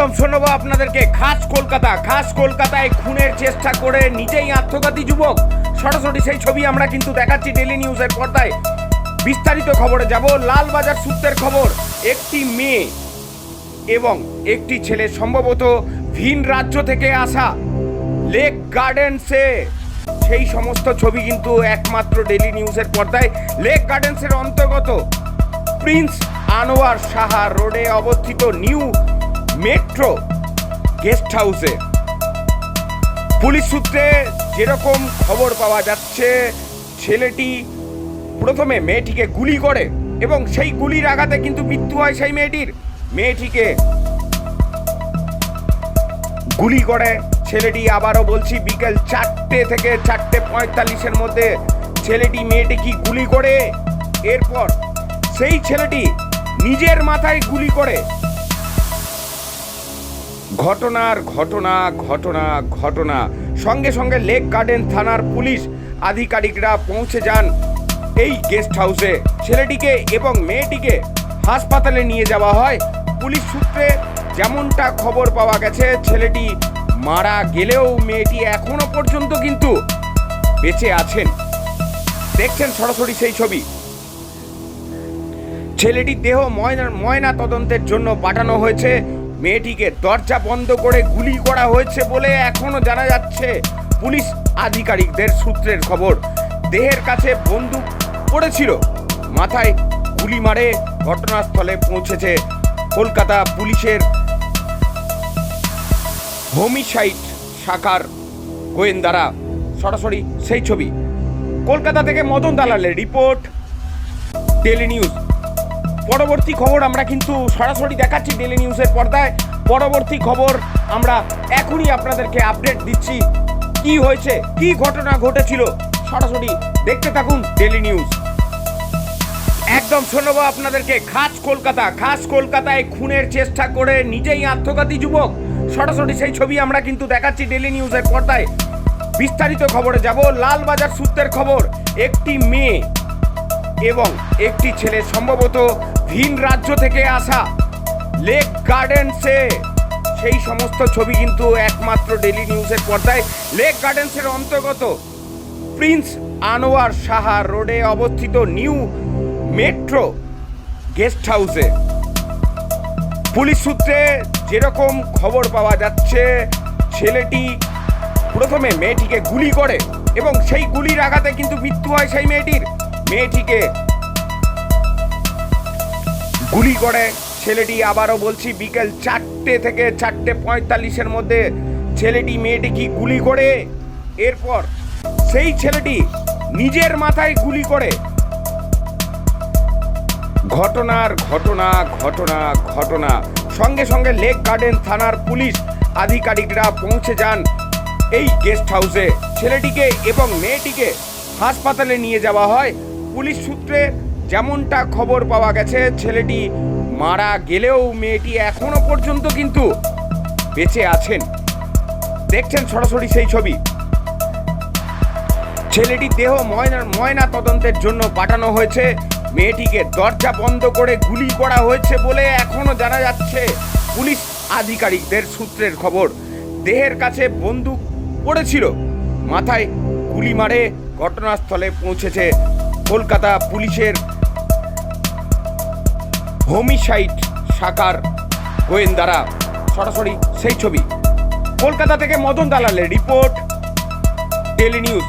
একদম শোনাবো আপনাদেরকে। খাস কলকাতা, খাস কলকাতায় খুনের চেষ্টা করে নিজেই আত্মঘাতী যুবক। সরাসরি সেই ছবি আমরা কিন্তু দেখাচ্ছি ডেলি নিউজের পর্দায়। বিস্তারিত খবরে যাব, লালবাজার সূত্রের খবর, একটি মেয়ে এবং একটি ছেলে সম্ভবত ভিন রাজ্য থেকে আসা লেক গার্ডেন্সে। সেই সমস্ত ছবি কিন্তু একমাত্র ডেলি নিউজের পর্দায়। লেক গার্ডেন্সের অন্তর্গত প্রিন্স আনোয়ার সাহা রোডে অবস্থিত নিউ মেট্রো গেস্ট হাউসে। পুলিশ সূত্রে যেরকম খবর পাওয়া যাচ্ছে, ছেলেটি প্রথমে মেয়েটিকে গুলি করে এবং সেই গুলির আঘাতে কিন্তু মৃত্যু হয় সেই মেয়েটির। মেয়েটিকে গুলি করে। ছেলেটি আবারও বলছি, বিকেল চারটে থেকে চারটে পঁয়তাল্লিশের মধ্যে ছেলেটি মেয়েটিকে গুলি করে। এরপর সেই ছেলেটি নিজের মাথায় গুলি করে ঘটনার ঘটনা ঘটনা ঘটনা। সঙ্গে সঙ্গে লেক গার্ডেন থানার পুলিশ আধিকারিকরা পৌঁছে যান এই গেস্ট হাউসে। ছেলেটিকে এবং মেয়েটিকে হাসপাতালে নিয়ে যাওয়া হয়। পুলিশ সূত্রে যেমনটা খবর পাওয়া গেছে, ছেলেটি মারা গেলেও মেয়েটি এখনও পর্যন্ত কিন্তু বেঁচে আছেন। দেখছেন সরাসরি সেই ছবি। ছেলেটির দেহ ময়না ময়না তদন্তের জন্য পাঠানো হয়েছে। মেয়েটিকে দরজা বন্ধ করে গুলি করা হয়েছে বলে এখনও জানা যাচ্ছে পুলিশ আধিকারিকদের সূত্রের খবর। দেহের কাছে বন্দুক পড়েছিল। মাথায় গুলি মারে ঘটনাস্থলে পৌঁছেছে কলকাতা পুলিশের হোমিসাইড শাখার গোয়েন্দারা। সরাসরি সেই ছবি। কলকাতা থেকে মদন দালালের রিপোর্ট ডেলি নিউজ পরবর্তী খবর আমরা কিন্তু সরাসরি দেখাচ্ছি ডেলি নিউজের পর্দায়। পরবর্তী খবর আমরা এখনই আপনাদেরকে আপডেট দিচ্ছি। কি হয়েছে? কি ঘটনা ঘটেছিল? সরাসরি দেখতে থাকুন ডেলি নিউজ একদম শোনাবো আপনাদেরকে খাস কলকাতা। খাস কলকাতায় খুনের চেষ্টা করে নিজেই আত্মঘাতী যুবক। সরাসরি সেই ছবি আমরা কিন্তু দেখাচ্ছি ডেলি নিউজের পর্দায়। বিস্তারিত খবরে যাব। লালবাজার সূত্রের খবর, একটি মেয়ে এবং একটি ছেলে সম্ভবত ভিন রাজ্য থেকে আসা লেক গার্ডেন্সে। সেই সমস্ত ছবি কিন্তু একমাত্র ডেলি নিউজের পর্দায়। লেক গার্ডেন্সের অন্তর্গত প্রিন্স আনোয়ার সাহা রোডে অবস্থিত নিউ মেট্রো গেস্ট হাউসে। পুলিশ সূত্রে যেরকম খবর পাওয়া যাচ্ছে, ছেলেটি প্রথমে মেয়েটিকে গুলি করে এবং সেই গুলির আঘাতে কিন্তু মৃত্যু হয় সেই মেয়েটির। মেয়েটিকে গুলি করে। ছেলেটি আবারও বলছি, বিকেল চারটে থেকে চারটে পঁয়তাল্লিশের মধ্যে ছেলেটি মেয়েটিকে গুলি করে। এরপর সেই ছেলেটি নিজের মাথায় গুলি করে। ঘটনার ঘটনা ঘটনা ঘটনা। সঙ্গে সঙ্গে লেক গার্ডেন থানার পুলিশ আধিকারিকরা পৌঁছে যান এই গেস্ট হাউসে। ছেলেটিকে এবং মেয়েটিকে হাসপাতালে নিয়ে যাওয়া হয়। পুলিশ সূত্রে যেমনটা খবর পাওয়া গেছে, ছেলেটি মারা গেলেও মেয়েটি এখনও পর্যন্ত কিন্তু বেঁচে আছেন। দেখছেন সরাসরি সেই ছবি। ছেলেটির দেহ ময়না ময়না তদন্তের জন্য পাঠানো হয়েছে। মেয়েটিকে দরজা বন্ধ করে গুলি করা হয়েছে বলে এখনও জানা যাচ্ছে পুলিশ আধিকারিকদের সূত্রের খবর। দেহের কাছে বন্দুক পড়েছিল। মাথায় গুলি মারে ঘটনাস্থলে পৌঁছেছে কলকাতা পুলিশের হোমিসাইড শাখার গোয়েন্দারা। সরাসরি সেই ছবি। কলকাতা থেকে মদন দালালের রিপোর্ট ডেলি নিউজ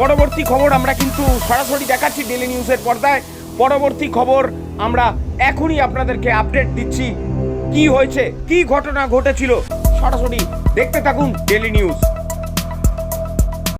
পরবর্তী খবর আমরা কিন্তু সরাসরি দেখাচ্ছি ডেলি নিউজের পর্দায়। পরবর্তী খবর আমরা এখনই আপনাদেরকে আপডেট দিচ্ছি। কি হয়েছে, কি ঘটনা ঘটেছিল? সরাসরি দেখতে থাকুন ডেলি নিউজ